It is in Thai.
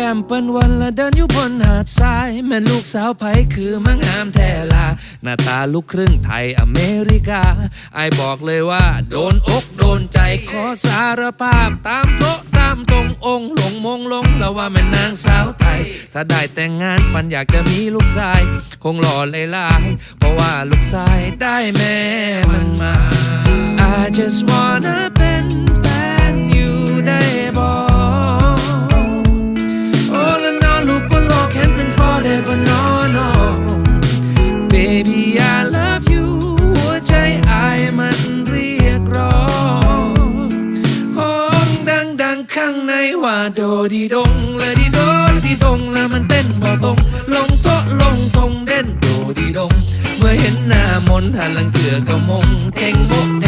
แก้มเปิ้นวันละเดินอยู่บนหาดทราย แม่ลูกสาวไผคือมังงามแท้ลา หน้าตาลูกครึ่งไทยอเมริกา ไอบอกเลยว่า โดนอกโดนใจขอสารภาพ ตามโต๊ะตามตรงองค์หลงมงลงแล้วว่าแม่นางสาวไทย ถ้าได้แต่งงานฝันอยากจะมีลูกชาย คงหล่อหลาย เพราะว่าลูกชายได้แม่มันมา I just wanna ข้างในว่าโดดีดงและดีโดดีดงแล้วมันเต้นบ่ตรงลงโต๊ะลงทงเด่นโดดีดง เมื่อเห็นหน้ามนหันหลังเถื่อก็มงเท่งโม